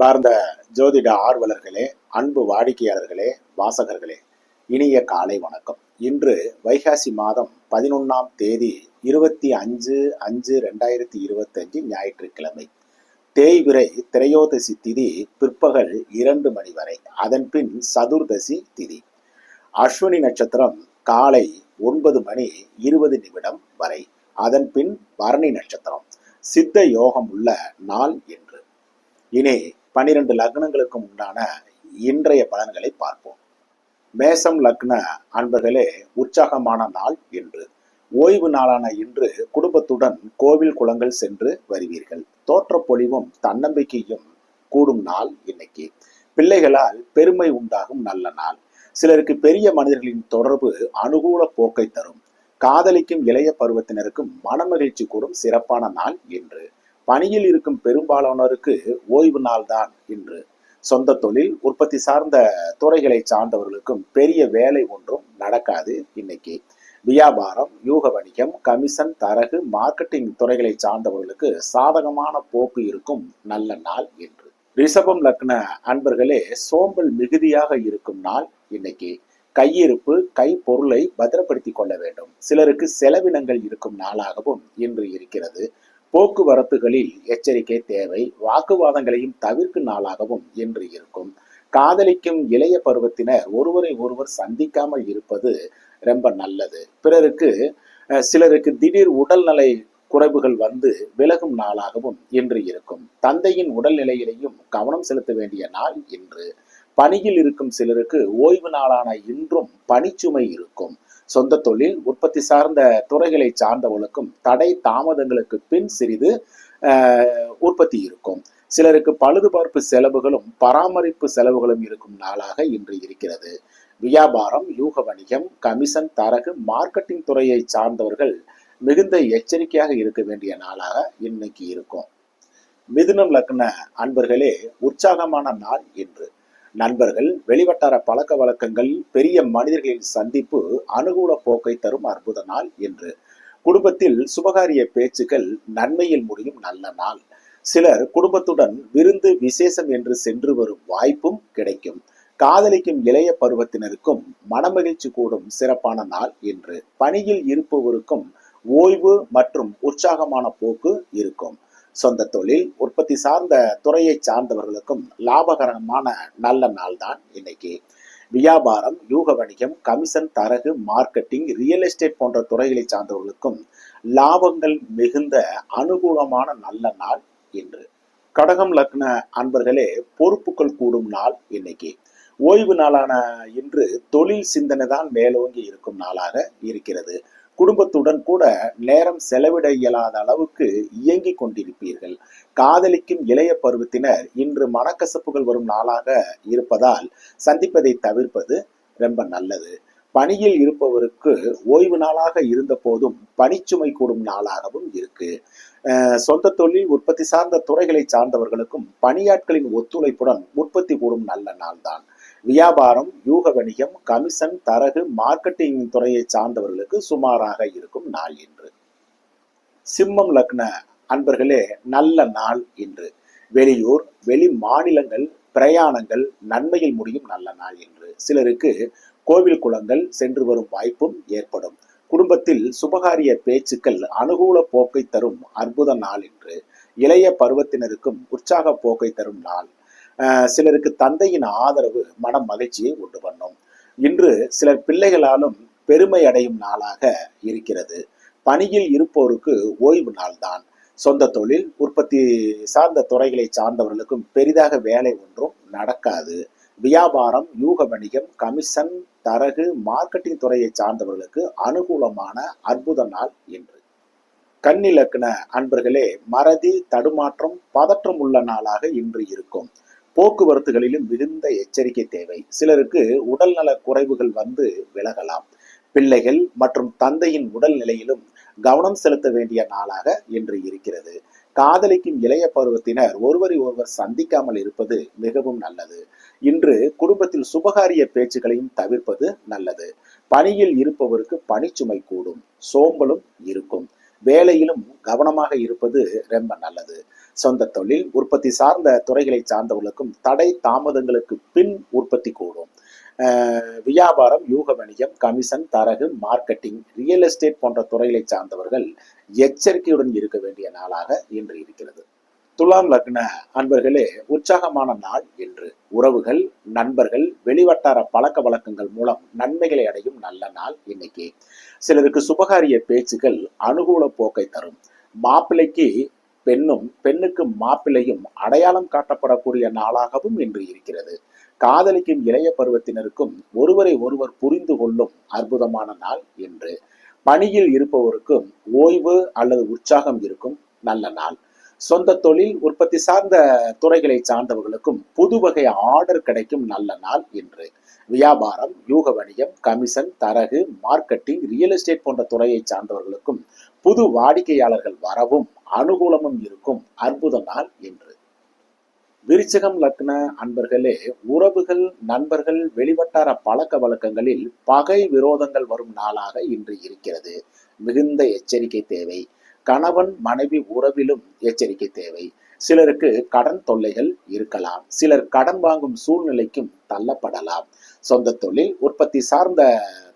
அன்பார்ந்த ஜோதிட ஆர்வலர்களே அன்பு வாடிக்கையாளர்களே வாசகர்களே இனிய காலை வணக்கம். இன்று வைகாசி மாதம் பதினொன்றாம் தேதி இருபத்தி அஞ்சு அஞ்சு ரெண்டாயிரத்தி இருபத்தஞ்சு ஞாயிற்றுக்கிழமை. தேய்விரை திரையோதசி திதி பிற்பகல் இரண்டு மணி வரை அதன் பின் சதுர்தசி திதி. அஸ்வினி நட்சத்திரம் காலை ஒன்பது மணி இருபது நிமிடம் வரை அதன் பின் பரணி நட்சத்திரம். சித்த யோகம் உள்ள நாள் என்று. இனி பனிரெண்டு லக்னங்களுக்கும் உண்டான இன்றைய பலன்களை பார்ப்போம். மேசம் லக்ன அன்பர்களே உற்சாகமான நாள் என்று ஓய்வு நாளான இன்று குடும்பத்துடன் கோவில் குளங்கள் சென்று வருவீர்கள். தோற்றப்பொழிவும் தன்னம்பிக்கையும் கூடும் நாள் இன்னைக்கு. பிள்ளைகளால் பெருமை உண்டாகும் நல்ல நாள். சிலருக்கு பெரிய மனிதர்களின் தொடர்பு அனுகூல போக்கை தரும். காதலிக்கும் இளைய பருவத்தினருக்கும் மனமகிழ்ச்சி கூடும் சிறப்பான நாள் என்று பணியில் இருக்கும் பெரும்பாலானோருக்கு ஓய்வு நாள் தான் இன்று. சொந்த தொழில் உற்பத்தி சார்ந்த துறைகளை சார்ந்தவர்களுக்கும் பெரிய வேலை ஒன்றும் நடக்காது இன்னைக்கு. வியாபாரம் யூக வணிகம் கமிஷன் தரகு மார்க்கெட்டிங் துறைகளை சார்ந்தவர்களுக்கு சாதகமான போக்கு இருக்கும் நல்ல நாள் என்று ரிஷபம் லக்ன அன்பர்களே சோம்பல் மிகுதியாக இருக்கும் நாள் இன்னைக்கு. கையிருப்பு கை பொருளை பத்திரப்படுத்திக் கொள்ள வேண்டும். சிலருக்கு செலவினங்கள் இருக்கும் நாளாகவும் இன்று இருக்கிறது. போக்குவரத்துகளில் எச்சரிக்கை தேவை வாக்குவாதங்களையும் தவிர்க்கும் நாளாகவும் இன்று இருக்கும். காதலிக்கும் இளைய பருவத்தினர் ஒருவரை ஒருவர் சந்திக்காமல் இருப்பது ரொம்ப நல்லது. பிறருக்கு அஹ், சிலருக்கு திடீர் உடல்நலை குறைவுகள் வந்து விலகும் நாளாகவும் இன்று இருக்கும். தந்தையின் உடல்நிலையிலையும் கவனம் செலுத்த வேண்டிய நாள் இன்று. பணியில் இருக்கும் சிலருக்கு ஓய்வு நாளான இன்றும் பணிச்சுமை இருக்கும். சொந்த தொழில் உற்பத்தி சார்ந்த துறைகளை சார்ந்தவர்களுக்கும் தடை தாமதங்களுக்கு பின் சிறிது உற்பத்தி இருக்கும். சிலருக்கு பழுதுபார்ப்பு செலவுகளும் பராமரிப்பு செலவுகளும் இருக்கும் நாளாக இன்று இருக்கிறது. வியாபாரம் யூக வணிகம் கமிஷன் தரகு மார்க்கெட்டிங் துறையை சார்ந்தவர்கள் மிகுந்த எச்சரிக்கையாக இருக்க வேண்டிய நாளாக இன்னைக்கு இருக்கும். மிதுனம் லக்ன அன்பர்களே உற்சாகமான நாள் இன்று. நண்பர்கள் வெளிவட்டார பழக்க வழக்கங்கள் பெரிய மனிதர்களின் சந்திப்பு அனுகூல போக்கை தரும் அற்புத நாள் என்று. குடும்பத்தில் சுபகாரிய பேச்சுக்கள் நன்மையில் முடியும் நல்ல நாள். சிலர் குடும்பத்துடன் விருந்து விசேஷம் என்று சென்று வரும் வாய்ப்பும் கிடைக்கும். காதலிக்கும் இளைய பருவத்தினருக்கும் மனமகிழ்ச்சி கூடும் சிறப்பான நாள் என்று. பணியில் இருப்பவருக்கும் ஓய்வு மற்றும் உற்சாகமான போக்கு இருக்கும். சொந்த தொழில் உற்பத்தி சார்ந்த துறையை சார்ந்தவர்களுக்கும் லாபகரமான நல்ல நாள் தான் இன்னைக்கு. வியாபாரம் யூக வணிகம் கமிஷன் தரகு மார்க்கெட்டிங் ரியல் எஸ்டேட் போன்ற துறைகளை சார்ந்தவர்களுக்கும் லாபங்கள் மிகுந்த அனுகூலமான நல்ல நாள் இன்று. கடகம் லக்ன அன்பர்களே பொறுப்புகள் கூடும் நாள் இன்னைக்கு. ஓய்வு நாளான இன்று தொழில் சிந்தனை தான் மேலோங்கி இருக்கும் நாளாக இருக்கிறது. குடும்பத்துடன் கூட நேரம் செலவிட இயலாத அளவுக்கு இயங்கிக் கொண்டிருப்பீர்கள். காதலிக்கும் இளைய பருவத்தினர் இன்று மனக்கசப்புகள் வரும் நாளாக இருப்பதால் சந்திப்பதை தவிர்ப்பது ரொம்ப நல்லது. பணியில் இருப்பவருக்கு ஓய்வு நாளாக இருந்த போதும் பணிச்சுமை கூடும் நாளாகவும் இருக்கு. சொந்த தொழில் உற்பத்தி சார்ந்த துறைகளை சார்ந்தவர்களுக்கும் பணியாட்களின் ஒத்துழைப்புடன் உற்பத்தி கூடும் நல்ல நாள்தான். வியாபாரம் யூக வணிகம் கமிஷன் தரகு மார்க்கெட்டிங் துறையை சார்ந்தவர்களுக்கு சுமாராக இருக்கும் நாள் இன்று. சிம்மம் லக்ன அன்பர்களே நல்ல நாள் இன்று. வெளியூர் வெளி மாநிலங்கள் பிரயாணங்கள் நன்மையில் முடியும் நல்ல நாள் என்று சிலருக்கு கோவில் குளங்கள் சென்று வரும் வாய்ப்பும் ஏற்படும். குடும்பத்தில் சுபகாரிய பேச்சுக்கள் அனுகூல போக்கை தரும் அற்புத நாள் என்று இளைய பருவத்தினருக்கும் உற்சாக போக்கை தரும் நாள். சிலருக்கு தந்தையின் ஆதரவு மன மகிழ்ச்சியை உண்டு பண்ணும். இன்று சிலர் பிள்ளைகளாலும் பெருமை அடையும் நாளாக இருக்கிறது. பணியில் இருப்போருக்கு ஓய்வு நாள்தான். சொந்த தொழில் உற்பத்தி சார்ந்த துறைகளை சார்ந்தவர்களுக்கும் பெரிதாக வேலை ஒன்றும் நடக்காது. வியாபாரம் யூக வணிகம் கமிஷன் தரகு மார்க்கெட்டிங் துறையை சார்ந்தவர்களுக்கு அனுகூலமான அற்புத நாள் என்று கண்ணிலக்கண அன்பர்களே மறதி தடுமாற்றம் பதற்றம் உள்ள நாளாக இன்று இருக்கும். போக்குவரத்துகளிலும் மிகுந்த எச்சரிக்கை தேவை. சிலருக்கு உடல்நல குறைவுகள் வந்து விலகலாம். பிள்ளைகள் மற்றும் தந்தையின் உடல் நிலையிலும் கவனம் செலுத்த வேண்டிய நாளாக இன்று இருக்கிறது. காதலிக்கும் இளைய பருவத்தினர் ஒருவரை ஒருவர் சந்திக்காமல் இருப்பது மிகவும் நல்லது. இன்று குடும்பத்தில் சுபகாரிய பேச்சுகளையும் தவிர்ப்பது நல்லது. பணியில் இருப்பவருக்கு பணிச்சுமை கூடும். சோம்பலும் இருக்கும். வேலையிலும் கவனமாக இருப்பது ரொம்ப நல்லது. சொந்த தொழில் உற்பத்தி சார்ந்த துறைகளை சார்ந்தவர்களுக்கும் தடை தாமதங்களுக்கு பின் உற்பத்தி கூடும். வியாபாரம் யூக வணிகம் கமிஷன் தரகு மார்க்கெட்டிங் ரியல் எஸ்டேட் போன்ற துறைகளை சார்ந்தவர்கள் எச்சரிக்கையுடன் இருக்க வேண்டிய நாளாக இன்று இருக்கிறது. துலாம் லக்ன அன்பர்களே உற்சாகமான நாள் என்று உறவுகள் நண்பர்கள் வெளிவட்டார பழக்க வழக்கங்கள் மூலம் நன்மைகளை அடையும் நல்ல நாள் இன்னைக்கு. சிலருக்கு சுபகாரிய பேச்சுகள் அனுகூல போக்கை தரும். மாப்பிள்ளைக்கு பெண்ணும் பெண்ணுக்கு மாப்பிள்ளையும் அடையாளம் காட்டப்படக்கூடிய நாளாகவும் இன்று இருக்கிறது. காதலிக்கும் இளைய பருவத்தினருக்கும் ஒருவரை ஒருவர் புரிந்து கொள்ளும் அற்புதமான நாள் என்று பணியில் இருப்பவருக்கும் ஓய்வு அல்லது உற்சாகம் இருக்கும் நல்ல நாள். சொந்த தொழில் உற்பத்தி சார்ந்த துறைகளை சார்ந்தவர்களுக்கும் புது வகை ஆர்டர் கிடைக்கும் நல்ல நாள் இன்று வியாபாரம் யூக வணிகம் கமிஷன் தரகு மார்க்கெட்டிங் ரியல் எஸ்டேட் போன்ற துறையை சார்ந்தவர்களுக்கும் புது வாடிக்கையாளர்கள் வரவும் அனுகூலமும் இருக்கும். அற்புத நாள் என்று. விருச்சகம் லக்ன அன்பர்களே உறவுகள் நண்பர்கள் வெளிவட்டார பழக்க வழக்கங்களில் பகை விரோதங்கள் வரும் நாளாக இன்று இருக்கிறது. மிகுந்த எச்சரிக்கை தேவை. கணவன் மனைவி உறவிலும் எச்சரிக்கை தேவை. சிலருக்கு கடன் தொல்லைகள் இருக்கலாம். சிலர் கடன் வாங்கும் சூழ்நிலைக்கும் தள்ளப்படலாம். சொந்த தொழில் உற்பத்தி சார்ந்த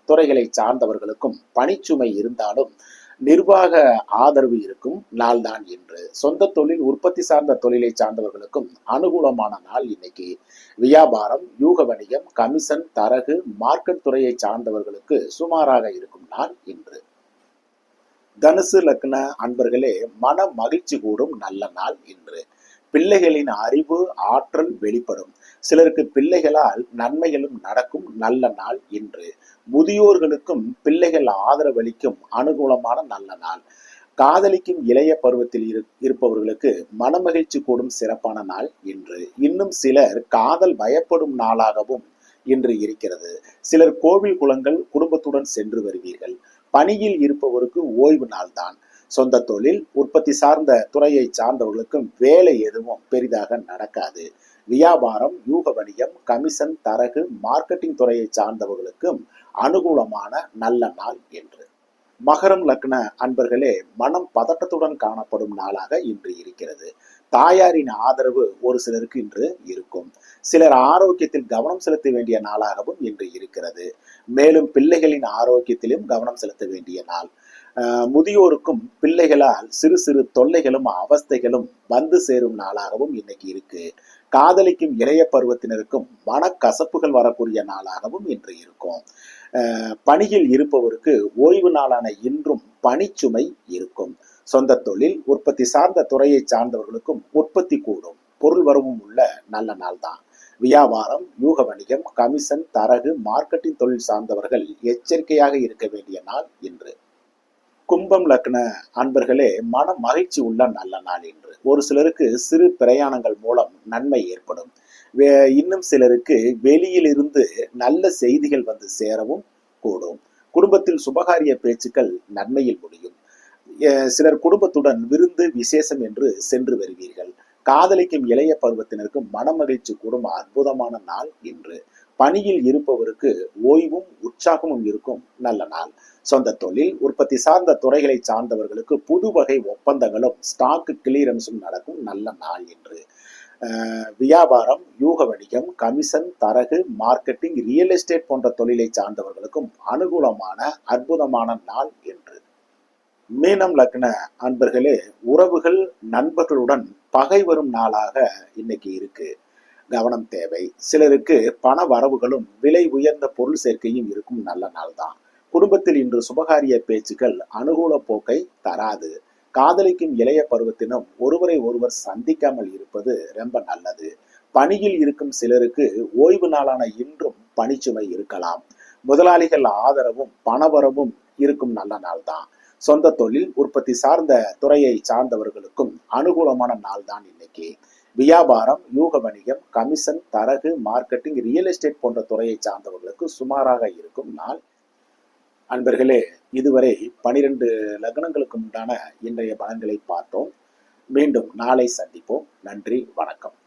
துறைகளை சார்ந்தவர்களுக்கும் பணிச்சுமை இருந்தாலும் நிர்வாக ஆதரவு இருக்கும் நாள்தான் என்று சொந்த தொழில் உற்பத்தி சார்ந்த தொழிலை சார்ந்தவர்களுக்கும் அனுகூலமான நாள் இன்னைக்கு. வியாபாரம் யூக வணிகம் கமிஷன் தரகு மார்க்கெட் துறையை சார்ந்தவர்களுக்கு சுமாராக இருக்கும் நாள் இன்று. தனுசு லக்ன அன்பர்களே மன மகிழ்ச்சி கூடும் நல்ல நாள் இன்று. பிள்ளைகளின் அறிவு ஆற்றல் வெளிப்படும். சிலருக்கு பிள்ளைகளால் நன்மைகளும் நடக்கும் நல்ல நாள் இன்று. முதியோர்களுக்கும் பிள்ளைகள் ஆதரவளிக்கும் அனுகூலமான நல்ல நாள். காதலிக்கும் இளைய பருவத்தில் இரு இருப்பவர்களுக்கு மனமகிழ்ச்சி கூடும் சிறப்பான நாள் இன்று. இன்னும் சிலர் காதல் பயப்படும் நாளாகவும் இன்று இருக்கிறது. சிலர் கோவில் குளங்கள் குடும்பத்துடன் சென்று வருவீர்கள். பணியில் இருப்பவருக்கு ஓய்வு நாள் தான் சொந்த தொழில் உற்பத்தி சார்ந்த துறையை சார்ந்தவர்களுக்கும் வேலை எதுவும் பெரிதாக நடக்காது. வியாபாரம் யூக வணிகம் கமிஷன் தரகு மார்க்கெட்டிங் துறையை சார்ந்தவர்களுக்கும் அனுகூலமான நல்ல நாள் என்று. மகரம் லக்ன அன்பர்களே மனம் பதட்டத்துடன் காணப்படும் நாளாக இன்று இருக்கிறது. தாயாரின் ஆதரவு ஒரு சிலருக்கு இன்று இருக்கும். சிலர் ஆரோக்கியத்தில் கவனம் செலுத்த வேண்டிய நாளாகவும் இன்று இருக்கிறது. மேலும் பிள்ளைகளின் ஆரோக்கியத்திலும் கவனம் செலுத்த வேண்டிய நாள். முதியோருக்கும் பிள்ளைகளால் சிறு சிறு தொல்லைகளும் அவஸ்தைகளும் வந்து சேரும் நாளாகவும் இன்னைக்கு இருக்கு. காதலிக்கும் இளைய பருவத்தினருக்கும் மனக்கசப்புகள் வரக்கூடிய நாளாகவும் இன்று இருக்கும். பணியில் இருப்பவருக்கு ஓய்வு நாளான இன்றும் பணிச்சுமை இருக்கும் சொந்த தொழில் உற்பத்தி சார்ந்த துறையை சார்ந்தவர்களுக்கும் உற்பத்தி கூடும். பொருள் வரவும் உள்ள நல்ல நாள் தான் வியாபாரம் யூக வணிகம் கமிஷன் தரகு மார்க்கெட்டிங் தொழில் சார்ந்தவர்கள் எச்சரிக்கையாக இருக்க வேண்டிய நாள் இன்று. கும்பம் லக்ன அன்பர்களே மன மகிழ்ச்சி உள்ள நல்ல நாள் இன்று. ஒரு சிலருக்கு சிறு பிரயாணங்கள் மூலம் நன்மை ஏற்படும். இன்னும் சிலருக்கு வெளியிலிருந்து நல்ல செய்திகள் வந்து சேரவும் கூடும். குடும்பத்தில் சுபகாரிய பேச்சுக்கள் நன்மையில் முடியும். சிலர் குடும்பத்துடன் விருந்து விசேஷம் என்று சென்று வருவீர்கள். காதலிக்கும் இளைய பருவத்தினருக்கு மனமகிழ்ச்சி கூடும் அற்புதமான நாள் இன்று. பணியில் இருப்பவருக்கு ஓய்வும் உற்சாகமும் இருக்கும் நல்ல நாள். சொந்த தொழில் உற்பத்தி சார்ந்த துறைகளை சார்ந்தவர்களுக்கு புது வகை ஒப்பந்தங்களும் ஸ்டாக் கிளியரன்ஸும் நடக்கும் நல்ல நாள் என்று அஹ், வியாபாரம் யூக வணிகம் கமிஷன் தரகு மார்க்கெட்டிங் ரியல் எஸ்டேட் போன்ற தொழிலை சார்ந்தவர்களுக்கும் அனுகூலமான அற்புதமான நாள் என்று மீனம் லக்ன அன்பர்களே உறவுகள் நண்பர்களுடன் பகை வரும் நாளாக இன்னைக்கு இருக்கு. கவனம் தேவை. சிலருக்கு பண வரவுகளும் விலை உயர்ந்த பொருள் சேர்க்கையும் இருக்கும் நல்ல நாள் தான் குடும்பத்தில் இன்று சுபகாரிய பேச்சுக்கள் அனுகூல போக்கை தராது. காதலிக்கும் இளைய பருவத்தினும் ஒருவரை ஒருவர் சந்திக்காமல் இருப்பது ரொம்ப நல்லது. பணியில் இருக்கும் சிலருக்கு ஓய்வு நாளான இன்றும் பணிச்சுமை இருக்கலாம். முதலாளிகள் ஆதரவும் பணவரவும் இருக்கும் நல்ல நாள் தான் சொந்த தொழில் உற்பத்தி சார்ந்த துறையை சார்ந்தவர்களுக்கும் அனுகூலமான நாள் தான் இன்னைக்கு. வியாபாரம் யூக வணிகம் கமிஷன் தரகு மார்க்கெட்டிங் ரியல் எஸ்டேட் போன்ற துறையை சார்ந்தவர்களுக்கு சுமாராக இருக்கும் நாள். அன்பர்களே இதுவரை பனிரெண்டு லக்னங்களுக்கு உண்டான இன்றைய பலன்களை பார்த்தோம். மீண்டும் நாளை சந்திப்போம். நன்றி வணக்கம்.